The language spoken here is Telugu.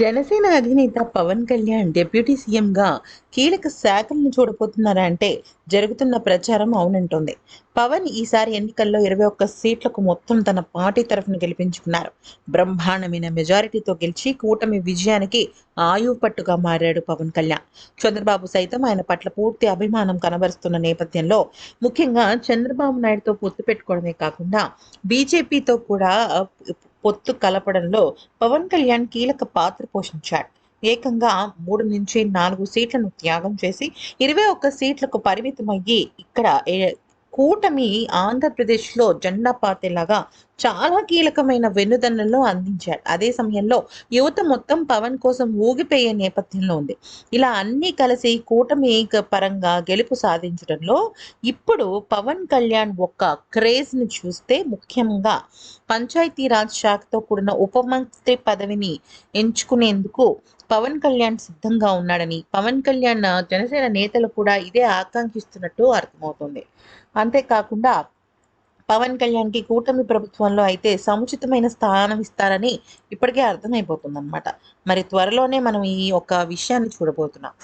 జనసేన అధినేత పవన్ కళ్యాణ్ డిప్యూటీ సీఎంగా కీలక శాఖలను చూడబోతున్నారా అంటే జరుగుతున్న ప్రచారం అవునంటోంది. పవన్ ఈసారి ఎన్నికల్లో ఇరవై ఒక్క సీట్లకు మొత్తం తన పార్టీ తరఫున గెలిపించుకున్నారు. బ్రహ్మాండమైన మెజారిటీతో గెలిచి కూటమి విజయానికి ఆయువు పట్టుగా మారాడు పవన్ కళ్యాణ్. చంద్రబాబు సైతం ఆయన పట్ల పూర్తి అభిమానం కనబరుస్తున్న నేపథ్యంలో ముఖ్యంగా చంద్రబాబు నాయుడుతో పొత్తు పెట్టుకోవడమే కాకుండా బీజేపీతో కూడా పొత్తు కలపడంలో పవన్ కళ్యాణ్ కీలక పాత్ర పోషించాడు. ఏకంగా మూడు నుంచి నాలుగు సీట్లను త్యాగం చేసి ఇరవై ఒక్క సీట్లకు పరిమితమయ్యి ఇక్కడ ఏ- కూటమి ఆంధ్రప్రదేశ్లో జెండా పాతేలాగా చాలా కీలకమైన వెన్నుదన్నులను అందించాడు అదే సమయంలో యువత మొత్తం పవన్ కోసం ఊగిపోయే నేపథ్యంలో ఉంది. ఇలా అన్నీ కలిసి కూటమి పరంగా గెలుపు సాధించడంలో ఇప్పుడు పవన్ కళ్యాణ్ ఒక్క క్రేజ్ని చూస్తే ముఖ్యంగా పంచాయతీరాజ్ శాఖతో కూడిన ఉప మంత్రి పదవిని ఎంచుకునేందుకు పవన్ కళ్యాణ్ సిద్ధంగా ఉన్నాడని పవన్ కళ్యాణ్ జనసేన నేతలు కూడా ఇదే ఆకాంక్షిస్తున్నట్టు అర్థమవుతుంది. అంతేకాకుండా పవన్ కళ్యాణ్కి కూటమి ప్రభుత్వంలో అయితే సముచితమైన స్థానం ఇస్తారని ఇప్పటికే అర్థమైపోతుందన్నమాట. మరి త్వరలోనే మనం ఈ యొక్క విషయాన్ని చూడబోతున్నాం.